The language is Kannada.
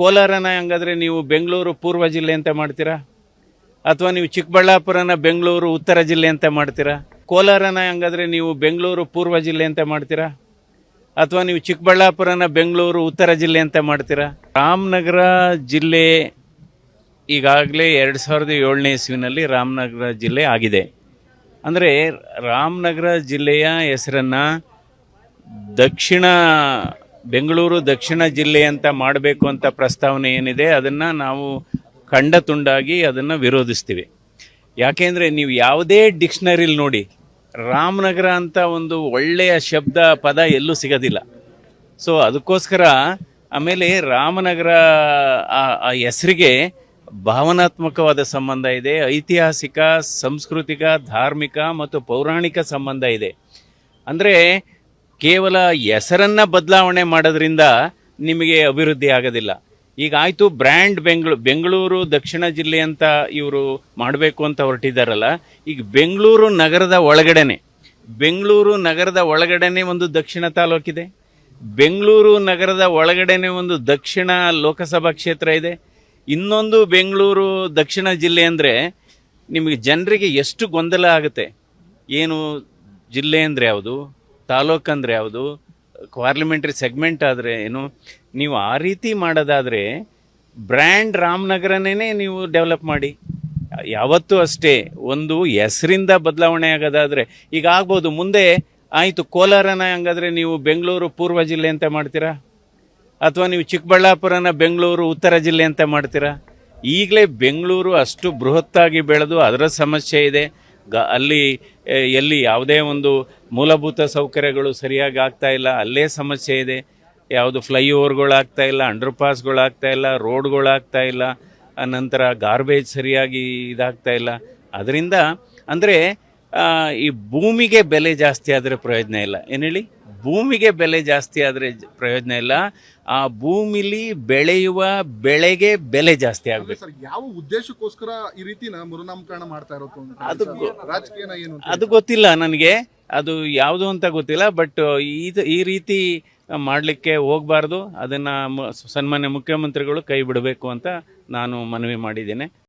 ಕೋಲಾರನ ಹಂಗಾದ್ರೆ ನೀವು ಬೆಂಗಳೂರು ಪೂರ್ವ ಜಿಲ್ಲೆ ಅಂತ ಮಾಡ್ತೀರಾ? ಅಥವಾ ನೀವು ಚಿಕ್ಕಬಳ್ಳಾಪುರನ ಬೆಂಗಳೂರು ಉತ್ತರ ಜಿಲ್ಲೆ ಅಂತ ಮಾಡ್ತೀರಾ? ಕೋಲಾರನ ಹಂಗಾದ್ರೆ ನೀವು ಬೆಂಗಳೂರು ಪೂರ್ವ ಜಿಲ್ಲೆ ಅಂತ ಮಾಡ್ತೀರಾ? ಅಥವಾ ನೀವು ಚಿಕ್ಕಬಳ್ಳಾಪುರನ ಬೆಂಗಳೂರು ಉತ್ತರ ಜಿಲ್ಲೆ ಅಂತ ಮಾಡ್ತೀರಾ? ರಾಮನಗರ ಜಿಲ್ಲೆ ಈಗಾಗಲೇ ಎರಡು ಸಾವಿರದ ಏಳನೇ ಇಸ್ವಿನಲ್ಲಿ ರಾಮನಗರ ಜಿಲ್ಲೆ ಆಗಿದೆ. ಅಂದರೆ ರಾಮನಗರ ಜಿಲ್ಲೆಯ ಹೆಸರನ್ನು ದಕ್ಷಿಣ ಬೆಂಗಳೂರು ದಕ್ಷಿಣ ಜಿಲ್ಲೆ ಅಂತ ಮಾಡಬೇಕು ಅಂತ ಪ್ರಸ್ತಾವನೆ ಏನಿದೆ, ಅದನ್ನು ನಾವು ಕಂಡ ತುಂಡಾಗಿ ಅದನ್ನು ವಿರೋಧಿಸ್ತೀವಿ. ಯಾಕೆಂದರೆ ನೀವು ಯಾವುದೇ ಡಿಕ್ಷನರಿಲಿ ನೋಡಿ, ರಾಮನಗರ ಅಂತ ಒಂದು ಒಳ್ಳೆಯ ಶಬ್ದ ಪದ ಎಲ್ಲೂ ಸಿಗೋದಿಲ್ಲ. ಸೊ ಅದಕ್ಕೋಸ್ಕರ ಆಮೇಲೆ ರಾಮನಗರ ಆ- ಹೆಸರಿಗೆ ಭಾವನಾತ್ಮಕವಾದ ಸಂಬಂಧ ಇದೆ, ಐತಿಹಾಸಿಕ, ಸಾಂಸ್ಕೃತಿಕ, ಧಾರ್ಮಿಕ ಮತ್ತು ಪೌರಾಣಿಕ ಸಂಬಂಧ ಇದೆ. ಅಂದರೆ ಕೇವಲ ಹೆಸರನ್ನ ಬದಲಾವಣೆ ಮಾಡೋದ್ರಿಂದ ನಿಮಗೆ ಅಭಿವೃದ್ಧಿ ಆಗೋದಿಲ್ಲ. ಈಗ ಆಯಿತು, ಬ್ರ್ಯಾಂಡ್ ಬೆಂಗಳೂರು ಬೆಂಗಳೂರು ದಕ್ಷಿಣ ಜಿಲ್ಲೆ ಅಂತ ಇವರು ಮಾಡಬೇಕು ಅಂತ ಹೊರಟಿದ್ದಾರಲ್ಲ ಈಗ ಬೆಂಗಳೂರು ನಗರದ ಒಳಗಡೆನೆ, ಬೆಂಗಳೂರು ನಗರದ ಒಳಗಡೆನೆ ಒಂದು ದಕ್ಷಿಣ ತಾಲೂಕಿದೆ, ಬೆಂಗಳೂರು ನಗರದ ಒಳಗಡೆನೆ ಒಂದು ದಕ್ಷಿಣ ಲೋಕಸಭಾ ಕ್ಷೇತ್ರ ಇದೆ, ಇನ್ನೊಂದು ಬೆಂಗಳೂರು ದಕ್ಷಿಣ ಜಿಲ್ಲೆ ಅಂದರೆ ನಿಮಗೆ ಜನರಿಗೆ ಎಷ್ಟು ಗೊಂದಲ ಆಗುತ್ತೆ? ಏನು ಜಿಲ್ಲೆ ಅಂದರೆ ಯಾವುದು? ತಾಲೂಕು ಅಂದರೆ ಯಾವುದು? ಪಾರ್ಲಿಮೆಂಟ್ರಿ ಸೆಗ್ಮೆಂಟ್ ಆದರೆ ಏನು? ನೀವು ಆ ರೀತಿ ಮಾಡೋದಾದರೆ ಬ್ರ್ಯಾಂಡ್ ರಾಮನಗರನೇ ನೀವು ಡೆವಲಪ್ ಮಾಡಿ. ಯಾವತ್ತೂ ಅಷ್ಟೇ, ಒಂದು ಹೆಸರಿಂದ ಬದಲಾವಣೆ ಆಗೋದಾದರೆ, ಈಗ ಆಗ್ಬೋದು, ಮುಂದೆ ಆಯಿತು, ಕೋಲಾರನ ಹಂಗಾದ್ರೆ ನೀವು ಬೆಂಗಳೂರು, ಪೂರ್ವ ಜಿಲ್ಲೆ ಅಂತ ಮಾಡ್ತೀರಾ? ಅಥವಾ ನೀವು ಚಿಕ್ಕಬಳ್ಳಾಪುರನ ಬೆಂಗಳೂರು, ಉತ್ತರ ಜಿಲ್ಲೆ ಅಂತ ಮಾಡ್ತೀರಾ? ಈಗಲೇ ಬೆಂಗಳೂರು ಅಷ್ಟು ಬೃಹತ್ತಾಗಿ ಬೆಳೆದು ಅದರ ಸಮಸ್ಯೆ ಇದೆ. ಗ, ಅಲ್ಲಿ ಎಲ್ಲಿ ಯಾವುದೇ ಒಂದು ಮೂಲಭೂತ ಸೌಕರ್ಯಗಳು ಸರಿಯಾಗಿ ಆಗ್ತಾ ಇಲ್ಲ, ಅಲ್ಲೇ ಸಮಸ್ಯೆ ಇದೆ. ಯಾವುದು ಫ್ಲೈಓವರ್ಗಳಾಗ್ತಾ ಇಲ್ಲ ಅಂಡರ್ ಪಾಸ್ಗಳು ಆಗ್ತಾ ಇಲ್ಲ ರೋಡ್ಗಳು ಆಗ್ತಾ ಇಲ್ಲ ನಂತರ ಗಾರ್ಬೇಜ್ ಸರಿಯಾಗಿ ಇದಾಗ್ತಾ ಇಲ್ಲ. ಅದರಿಂದ ಅಂದರೆ ಈ ಭೂಮಿಗೆ ಬೆಲೆ ಜಾಸ್ತಿ ಆದರೆ ಪ್ರಯೋಜನ ಇಲ್ಲ. ಏನು ಹೇಳಿ? ಭೂಮಿಗೆ ಬೆಲೆ ಜಾಸ್ತಿ ಆದರೆ ಪ್ರಯೋಜನ ಇಲ್ಲ. ಆ ಭೂಮಿಲಿ ಬೆಳೆಯುವ ಬೆಳೆಗೆ ಬೆಲೆ ಜಾಸ್ತಿ ಆಗಬೇಕು. ಯಾವ ಉದ್ದೇಶಕ್ಕೋಸ್ಕರ ಈ ರೀತಿ ಮರುನಾಮಕರಣ ಮಾಡ್ತಾ ಇರೋದು ಅದು ರಾಜಕೀಯ ಅದು ಗೊತ್ತಿಲ್ಲ ನನಗೆ. ಅದು ಯಾವುದು ಅಂತ ಗೊತ್ತಿಲ್ಲ ಬಟ್ ಇದು ಈ ರೀತಿ ಮಾಡಲಿಕ್ಕೆ ಹೋಗಬಾರ್ದು. ಅದನ್ನು ಸನ್ಮಾನ್ಯ ಮುಖ್ಯಮಂತ್ರಿಗಳು ಕೈ ಬಿಡಬೇಕು ಅಂತ ನಾನು ಮನವಿ ಮಾಡಿದ್ದೇನೆ.